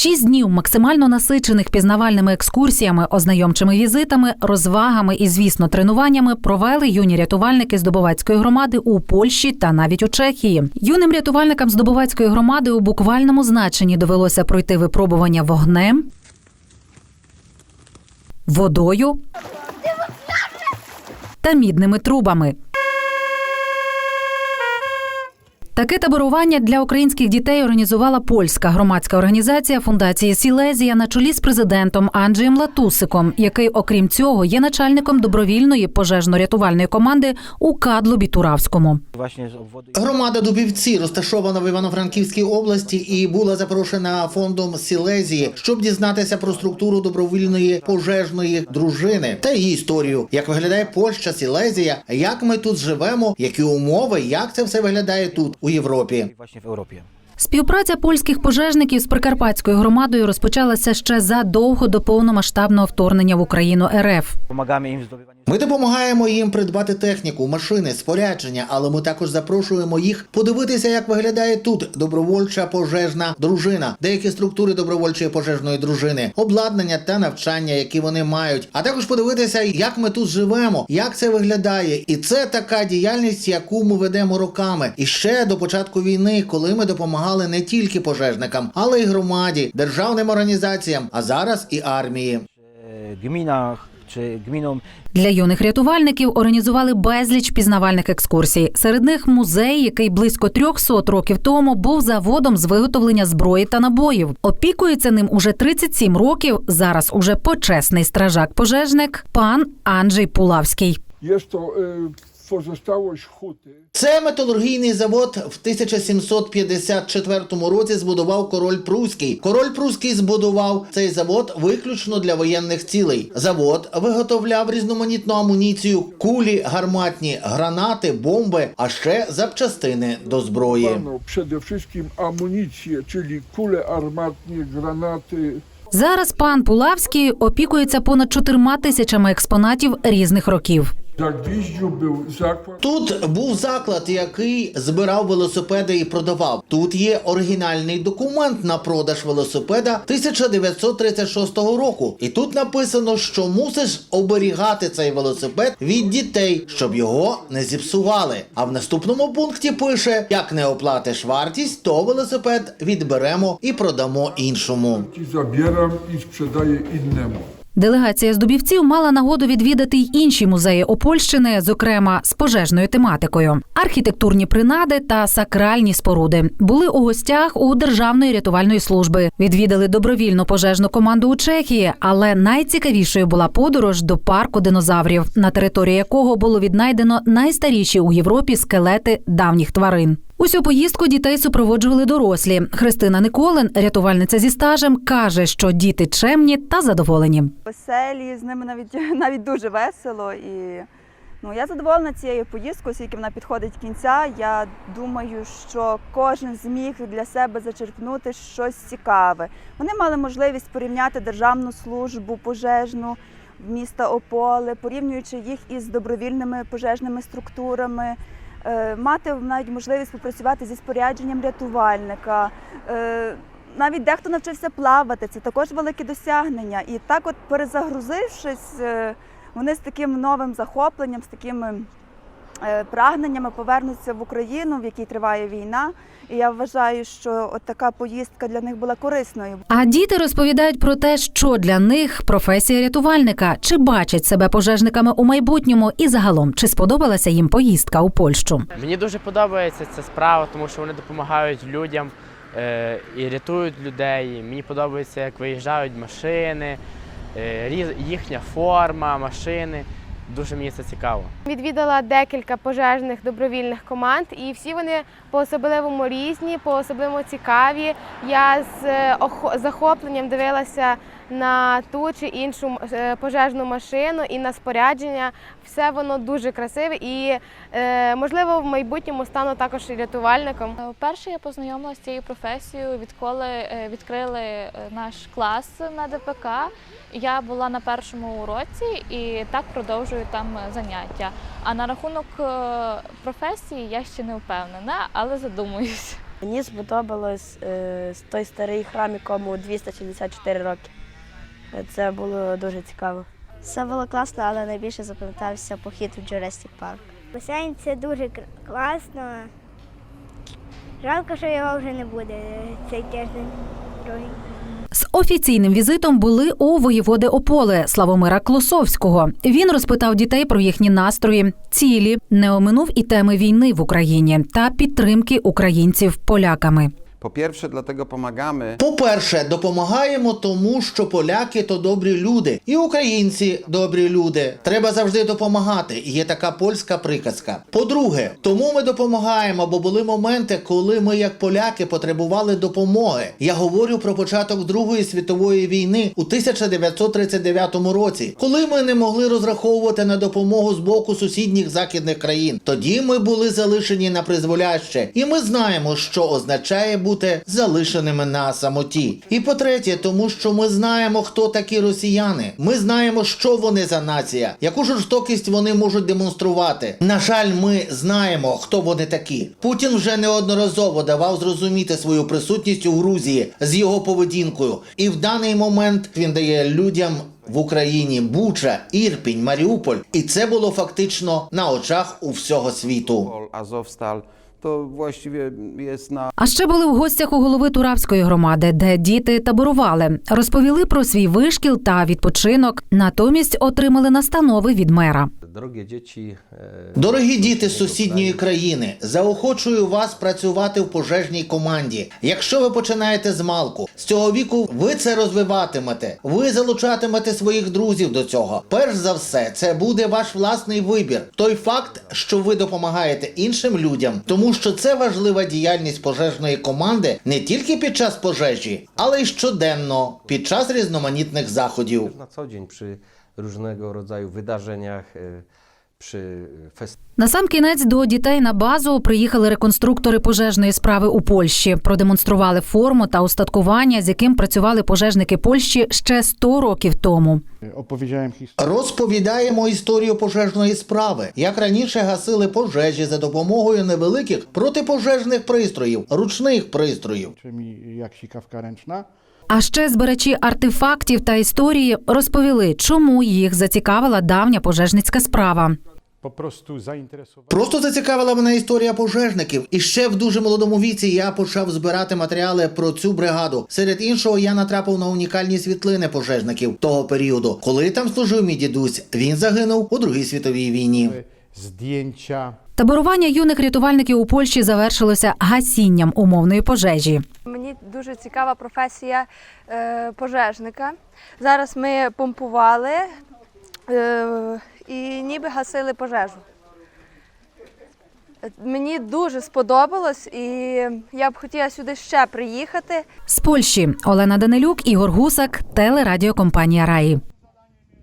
Шість днів максимально насичених пізнавальними екскурсіями, ознайомчими візитами, розвагами і, звісно, тренуваннями провели юні рятувальники з Здобовацької громади у Польщі та навіть у Чехії. Юним рятувальникам з Здобовацької громади у буквальному значенні довелося пройти випробування вогнем, водою та мідними трубами. Таке таборування для українських дітей організувала польська громадська організація фундації Сілезія на чолі з президентом Анджеєм Латусиком, який, окрім цього, є начальником добровільної пожежно-рятувальної команди у Кадлубі Туравському. Громада Дубівці розташована в Івано-Франківській області і була запрошена фондом Сілезії, щоб дізнатися про структуру добровільної пожежної дружини та її історію, як виглядає Польща, Сілезія, як ми тут живемо, які умови, як це все виглядає тут? у Європі. w Europie. Співпраця польських пожежників з прикарпатською громадою розпочалася ще задовго до повномасштабного вторгнення в Україну РФ. Ми допомагаємо їм придбати техніку, машини, спорядження, але ми також запрошуємо їх подивитися, як виглядає тут добровольча пожежна дружина, деякі структури добровольчої пожежної дружини, обладнання та навчання, які вони мають, а також подивитися, як ми тут живемо, як це виглядає. І це така діяльність, яку ми ведемо роками. І ще до початку війни, коли ми допомагали не тільки пожежникам, але й громаді, державним організаціям, а зараз і армії. e, gminach гміном Для юних рятувальників організували безліч пізнавальних екскурсій. Серед них музей, який близько 300 років тому був заводом з виготовлення зброї та набоїв. Опікується ним уже 37 років. Зараз уже почесний стражак-пожежник пан Анджей Пулавський. Є huty. Це металургійний завод в 1754 році збудував король Пруський. Король Пруський збудував цей завод виключно для воєнних цілей. Завод виготовляв різноманітну амуніцію, кулі, гарматні, гранати, бомби, а ще запчастини до зброї. Wszystkim amunicję, czyli kule armatnie, granaty, Зараз пан Пулавський опікується понад чотирма тисячами експонатів різних років. Тут був заклад, який збирав велосипеди і продавав. Тут є оригінальний документ на продаж велосипеда 1936 року. І тут написано, що мусиш оберігати цей велосипед від дітей, щоб його не зіпсували. А в наступному пункті пише: як не оплатиш вартість, то велосипед відберемо і продамо іншому. Sprzedaję innemu. Делегація з мала нагоду відвідати й інші музеї Опольщини, зокрема з пожежною тематикою, архітектурні принади та сакральні споруди. Були у гостях у Державної рятувальної служби. Відвідали добровільну пожежну команду у Чехії, але найцікавішою була подорож до парку динозаврів, на території якого було віднайдено найстаріші у Європі скелети давніх тварин. Усю поїздку дітей супроводжували дорослі. Христина Николин, рятувальниця зі стажем, каже, що діти чемні та задоволені. веселі, з ними навіть навіть дуже весело. І ну, я задоволена цією поїздкою, оскільки вона підходить кінця. Я думаю, що кожен зміг для себе зачерпнути щось цікаве. Вони мали можливість порівняти державну службу пожежну міста Ополе, порівнюючи їх із добровільними пожежними структурами. Е, Мати навіть можливість попрацювати зі спорядженням рятувальника. Е, навіть дехто навчився плавати, це також велике досягнення. І так, от перезагрузившись, е, вони з таким новим захопленням, з такими прагненнями повернуться в Україну, в якій триває війна. І я вважаю, що от така поїздка для них була корисною. А діти розповідають про те, що для них професія рятувальника, чи бачать себе пожежниками у майбутньому, і загалом чи сподобалася їм поїздка у Польщу. Мені дуже подобається ця справа, тому що вони допомагають людям е, і рятують людей. Мені подобається, як виїжджають машини, е, різ- їхня форма, машини. Дуже мені це цікаво. Відвідала декілька пожежних добровільних команд, і всі вони по-особливому різні, по-особливому цікаві. Я з е, захопленням дивилася на ту чи іншу е, пожежну машину і на спорядження. Все воно дуже красиве і, е, можливо, в майбутньому стану також і рятувальником. Е, Вперше я познайомилася з цією професією, відколи відкрили наш клас на ДПК. Я була на першому уроці і так продовжую там заняття. А на рахунок професії я ще не впевнена, але задумуюсь. Мені сподобалось е, той старий храм, якому 264 роки. Це було дуже цікаво. Все було класно, але найбільше запам'ятався похід в Jurassic Парк. Басейн це дуже класно. Жалко, що його вже не буде цей тиждень другий. З офіційним візитом були у воєводи Ополе Славомира Клосовського. Він розпитав дітей про їхні настрої, цілі, не оминув і теми війни в Україні та підтримки українців поляками. Po pierwsze, dlatego pomagamy, По-перше, допомагаємо тому, що поляки то добрі люди, і українці добрі люди. Треба завжди допомагати. Є така польська приказка. По-друге, тому ми допомагаємо, бо були моменти, коли ми, як поляки, потребували допомоги. Я говорю про початок Другої світової війни у 1939 році, коли ми не могли розраховувати на допомогу з боку сусідніх західних країн. Тоді ми були залишені на призволяще, і ми знаємо, що означає бути залишеними на самоті. І по-третє, тому що ми знаємо, хто такі росіяни. Ми знаємо, що вони за нація, яку жорстокість вони можуть демонструвати. На жаль, ми знаємо, хто вони такі. Путін вже неодноразово давав зрозуміти свою присутність у Грузії з його поведінкою, і в даний момент він дає людям. В Україні Буча, Ірпінь, Маріуполь, і це було фактично на очах у всього світу. Pol, To właściwie jest na А ще були в гостях у голови Туравської громади, де діти таборували, розповіли про свій вишкіл та відпочинок. Натомість отримали настанови від мера. Drogie dzieci, e, Дорогі діти з сусідньої країни, заохочую вас працювати в пожежній команді. Якщо ви починаєте з малку, з цього віку ви це розвиватимете. Ви залучатимете своїх друзів до цього. Перш за все, це буде ваш власний вибір. Той факт, що ви допомагаєте іншим людям, тому що це важлива діяльність пожежної команди не тільки під час пожежі, але й щоденно під час різноманітних заходів. na co dzień przy różnego rodzaju wydarzeniach, e, przy festywalach. На сам кінець до дітей на базу приїхали реконструктори пожежної справи у Польщі, продемонстрували форму та устаткування, з яким працювали пожежники Польщі ще 100 років тому. Розповідаємо історію пожежної справи, як раніше гасили пожежі за допомогою невеликих протипожежних пристроїв, ручних пристроїв. Czy А ще збирачі артефактів та історії розповіли, чому їх зацікавила давня пожежницька справа. Просто зацікавила мене історія пожежників. І ще в дуже молодому віці я почав збирати матеріали про цю бригаду. Серед іншого, я натрапив на унікальні світлини пожежників того періоду. Коли там служив мій дідусь, він загинув у Другій світовій війні. Таборування юних рятувальників у Польщі завершилося гасінням умовної пожежі. Мені дуже цікава професія е, пожежника. Зараз ми помпували е, і ніби гасили пожежу. Мені дуже сподобалось, і я б хотіла сюди ще приїхати. З Польщі Олена Данилюк, Ігор Гусак, телерадіокомпанія Раї.